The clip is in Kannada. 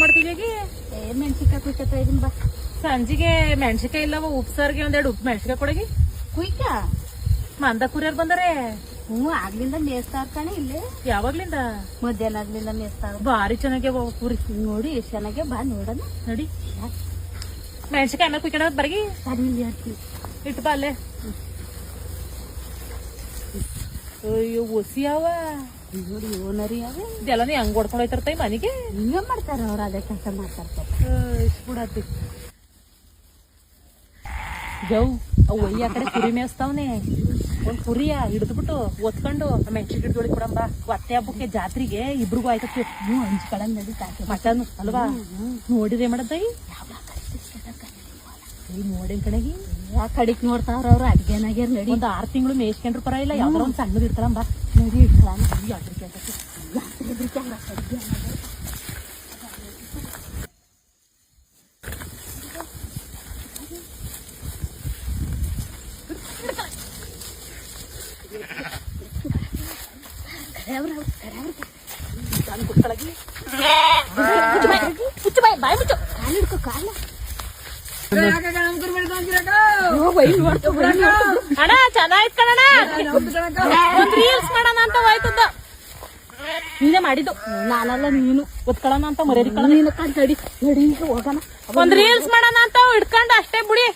ಏ ಮೆಣಸಿನ್ಕಾಯಿ ಕುಯ್ಕತ್ತ ಇದನ್ ಬಾ. ಸಂಜಿಗೆ ಮೆಣಸಿನ್ಕಾಯಿ ಇಲ್ಲವ ಉಪ್ಸಾರ್ಗೆ ಒಂದೆರಡು ಉಪ್ಪು ಮೆಣಸಿಕಾಯಿ ಕೊಡಗಿ. ಕುಯ್ಕ? ಮಂದ ಕುರಿಯರ್ ಬಂದರೆ. ಹ್ಞೂ ಆಗ್ಲಿಂದ ಮೇಸ್ತಾ ಇರ್ತಾನೆ ಇಲ್ಲಿ. ಯಾವಾಗ್ಲಿಂದ? ಮಧ್ಯಾಹ್ನ ಆಗ್ಲಿಂದ ಮೇಸ್ತಾ ಭಾರಿ ಚೆನ್ನಾಗ್ಯಾವ ಕುರಿ. ನೋಡಿ ಎಷ್ಟು ಚೆನ್ನಾಗೆ ಬಾ ನೋಡೋಣ. ನೋಡಿ. ಮೆಣಸಿಕಾಯಿ ಆಮೇಲೆ ಕುಯ್ಕೊಂಡ ಬರಗಿ. ಸರಿ ಇಲ್ಲಿ ಹಾಕಿ ಇಟ್ಟು ಬಾ ಅಲ್ಲೇ. ಅಯ್ಯೋ ಒಸಿ ಅವ. ನೋಡಿ ಓನರಿ ಅವ. ಹೆಂಗ್ ಹೊಡ್ಕೊಂಡು ಹೋಯ್ತಾರ ಮನೆಗೆ? ಹಿಂಗ ಮಾಡ್ತಾರ ಅವ್ರು ಅದೇ ಕೆಲಸ ಮಾಡ್ತಾರ ಬಿಡತ್ತಿ ಜವ್ ಅವು ಒಯ್ಯ ಕಡೆ ಕುರಿ ಮೇಯಿಸ್ತಾವ್ನೆ. ಒಂದ್ ಕುರಿಯ ಹಿಡಿದ್ಬಿಟ್ಟು ಒತ್ಕೊಂಡು ಮೆಣಸಿನ ಗಿಡದೊಳಗೆ ಕೊಡಂಬ. ಒತ್ತೆ ಹಬ್ಬಕ್ಕೆ ಜಾತ್ರೆಗೆ ಇಬ್ರಿಗೂ ಆಯ್ತು ನಡಿ ಕಾಕೆ ಮಟನ್ ಅಲ್ವಾ? ನೋಡಿದ್ರೆ ಮಾಡದ್ದೈ? ನೋಡಿನ ಕಡೆಗಿ ಯಾ ಕಡಿಕ್ ನೋಡ್ತಾವ್ರ ಅವ್ರು ಅಡ್ಗೆನಾಗ್ಯಾರ ನಡಿ ಒಂದ್ ಆರ್ ತಿಂಗಳು ಮೇಯ್ಸ್ಕೊಂಡ್ರು ಪರ ಇಲ್ಲ ಯಾವ್ದಾರ ಒಂದ್ ಸಣ್ಣದ್ ಇರ್ತಾರಂಬ ನಡಿ ಇಟ್ಕೊಳ್ಳೋಣ ಯಾವ್ದ್ರ ಕೇಳ್ತತಿ ಮುಚ್ಚು ಬಾಯ್ ಬಾಯ್ ಮುಚ್ಚು ಕಾಲು ಹಿಡ್ಕೊ ಕಾಲ ಅಣ್ಣ ಚೆನ್ನಾಯ್ತು ಕಣಣ್ಣ. ಒಂದ್ ರೀಲ್ಸ್ ಮಾಡೋಣ ಅಂತ ಹೋಯ್ತದ ನೀನೇ ಮಾಡಿದ್ದು. ನಾನಲ್ಲ ನೀನು. ಒತ್ಕೊಳ್ಳೋಣ ಅಂತ ಮರ್ಯಾದಿ ಕಳ ನೀನು ಕಾಲ್ ನಡಿ ನಡಿ ಹೋಗೋಣ. ಒಂದ್ ರೀಲ್ಸ್ ಮಾಡೋಣ ಅಂತ ಹಿಡ್ಕೊಂಡು ಅಷ್ಟೇ ಬಿಡಿ.